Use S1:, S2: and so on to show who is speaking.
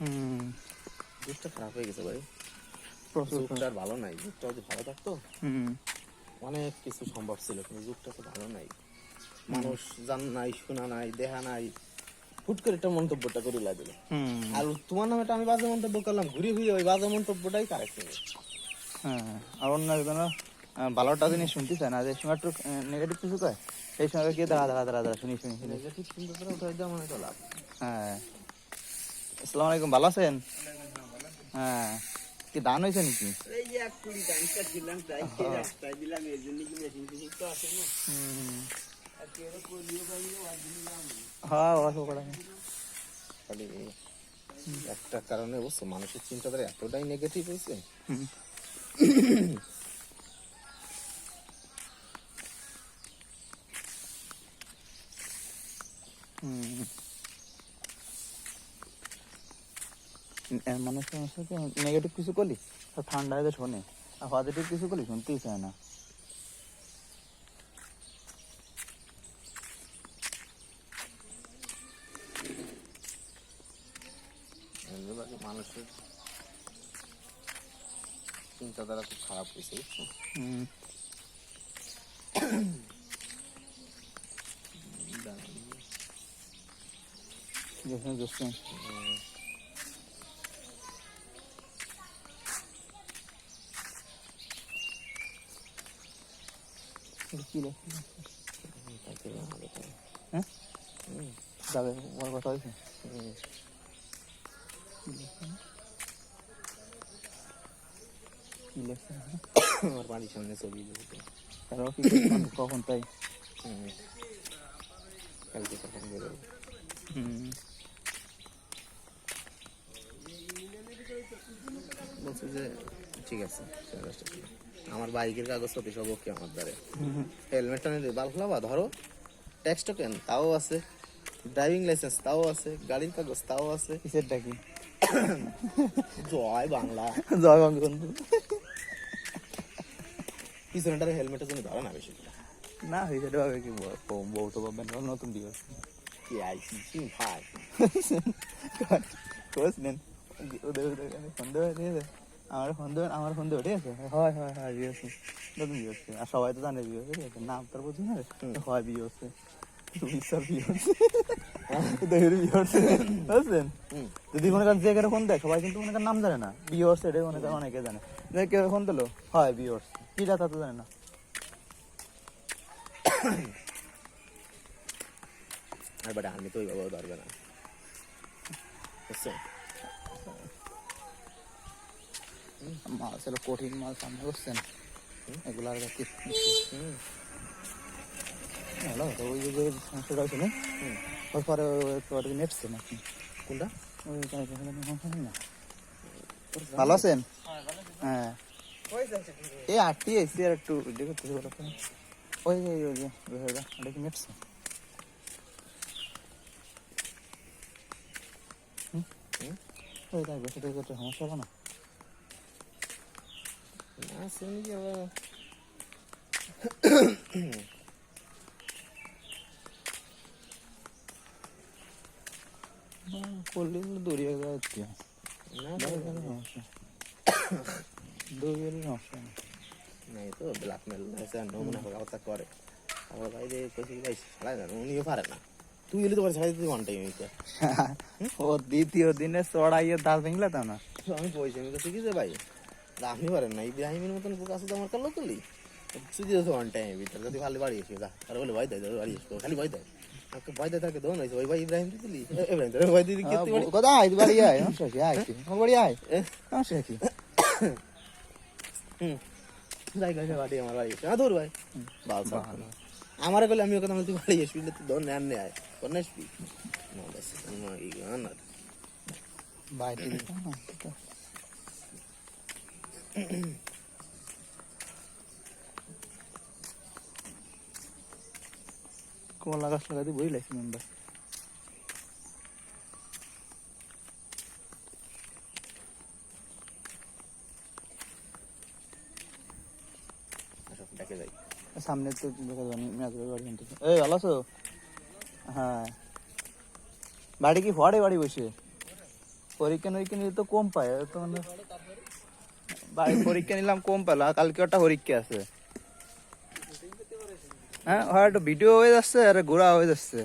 S1: হুম।
S2: যুগটা খারাপ হয়ে গেছে ভাই। যুগটা ভালো নাই যুগটা যদি ভালো থাকতো অনেক কিছু সম্ভব ছিল কিন্তু যুগটা তো ভালো নাই। মানুষ জান নাই শোনা নাই দেখা নাই হুট করে একটা মন্তব্যটা করে
S1: হুম।
S2: আর তোমার নামে আমি বাজে মন্তব্য করলাম ঘুরে ঘুরে ওই বাজে মন্তব্যটাই কারেক্ট
S1: হ্যাঁ আর অন্য একজন ভালোটা জিনিস শুনতে চায় না? যে সময় একটু নেগেটিভ কিছু কয়? এই সময় কি দাঁড়া দাঁড়া দাঁড়া দাঁড়া শুনি শুনি
S2: নেগেটিভ মানে তো লাভ।
S1: হ্যাঁ। আসসালামু আলাইকুম ভালো আছেন হ্যাঁ কি দান হয়েছে নাকি
S3: এই যে এক কুড়ি দামটা দিলাম তাই কে রাস্তায় দিলাম এর জন্য কি মেশিন টেশিন তো আসে না
S1: হুম
S3: আর কেউ করিও পাইলে ওর জন্য দাম নেই।
S1: হ্যাঁ অল্প করা
S2: খালি একটা কারণে বুঝছো মানুষের চিন্তাধারা এতটাই নেগেটিভ হয়েছে
S1: হুম সাথে নেগেটিভ কিছু করলি? তো ঠান্ডা হয়ে শোনে আর পজিটিভ কিছু করলি? শুনতেই চায় না।
S2: মানুষের চিন্তাধারা খুব খারাপ হয়েছে
S1: দেখছেন কি লেখা
S2: তাকে আমাদের তো-
S1: হ্যাঁ
S2: হুম,
S1: যাবে ওর কথা হয়েছে
S2: হুম।
S1: কি লেখা
S2: আমার বাড়ির সামনে ছবি দিয়েছে
S1: তারাও কি কখন- কখন তাই
S2: হুম। কালকে তখন বেরোবো
S1: হুম
S2: বলছে যে ঠিক আছে ঠিক আছে, ঠিক আছে। আমার বাইকের কাগজপত্র সব ওকে আমার দ্বারে। হেলমেটটা নিয়ে বালফলাবা ধরো। ট্যাক্সটা কেন তাও আছে। ড্রাইভিং লাইসেন্স তাও আছে। গাড়ির কাগজ তাও আছে।
S1: কিসের ডাকি
S2: জয় বাংলা।
S1: জয় বঙ্গবন্ধু
S2: পিছনেটারে হেলমেটের জন্য ধরে না বেশি।
S1: না হয়েছে ভাবে কি বউ- তো পাবেন নতুন হচ্ছে
S2: কি আইসি ভাই।
S1: খোঁজ নেন। ওদের ওদের সন্দেহ হয়ে আমার সন্দেহ আমার সন্দেহ ঠিক আছে? হয় হয় হয় বিয়ে হচ্ছে। নতুন বিয়ে হচ্ছে। আর সবাই তো জানে বিয়ে ঠিক আছে? নাম তার বুঝি না। হয় বিয়ে হচ্ছে। যদি মনে করেন যে কেন ফোন দেয় সবাই কিন্তু মনে করেন নাম জানে না। বিয়ে হচ্ছে এটাই মনে করেন অনেকে জানে। যে কেউ ফোন দিলো হয় বিয়ে হচ্ছে। কি তা তো জানে না।
S2: আর বাট আমি তো ওইভাবে ধরবে না।
S1: মাল ছিল কঠিন মাল সামনে করছেন এগুলো আর কি? ভালো তো ওই যে সমস্যাটা হয়েছিল ওর পরে ওটা নেটছে নাকি?
S2: কোনটা?
S1: ওই না ভালো আছেন? হ্যাঁ। এই আটটি এসি আর একটু করতেছি বলো ওই যে ওই যে ওটা কি নেটছে? ওই তাই থেকে সমস্যা হবে না?
S2: আবার
S1: না, করলে দৌড়িয়ে যাওয়া কি
S2: না
S1: বাইরে গেলে সমস্যা দৌড়ে গেলে সমস্যা নেই
S2: তো ব্ল্যাকমেল হয়েছে আর নমুনা কথা করে আমার বাইরে কইছে কি ভাই ছাড়াই না উনিও পারে না তুই এলে তো পারে ছাড়াই দিতে টাইম হইতে
S1: ও দ্বিতীয় দিনে চড়াইয়ে দাঁত ভেঙলে তো না
S2: আমি পয়সা কি যে ভাই আপনি পারেন না। ইব্রাহিমের মতন বুক আমার কালো করলি দিয়েছ ওয়ান টাইম ভিতরে যদি খালি বাড়ি এসে যা। আর বলে ভয় দেয় বাড়ি এসো খালি ভয় দেয়। আমাকে ভয় দেয় তাকে দোন ওই ভাই ইব্রাহিম দিলি ইব্রাহিম তোর ভয় দিদি কেতে বাড়ি
S1: কোথায়? আয় বাড়ি আয় কি আয় আমার বাড়ি আয়। কি
S2: হুম। যাই গাছে বাড়ি আমার বাড়ি এসে হ্যাঁ ভাই। বাল আমার বলে আমি ওকে তুই বাড়ি আসবি তুই দোন নেন নে আয়। কোন আসবি। না বাস না ই না
S1: বাইরে কলা গাছ লাগাতে বই লাগছে মেম্বার সামনে তো দেখা এই, ভালো আছো? হ্যাঁ। বাড়ি কি ফড়ে বাড়ি বসে? পরীক্ষা নিরীক্ষা তো কম পায় তো মানে ভাই, পরীক্ষা নিলাম, কম পেলা। কালকে একটা পরীক্ষা আছে। হ্যাঁ হয় একটা ভিডিও হয়ে যাচ্ছে, আর ঘোরা হয়ে যাচ্ছে।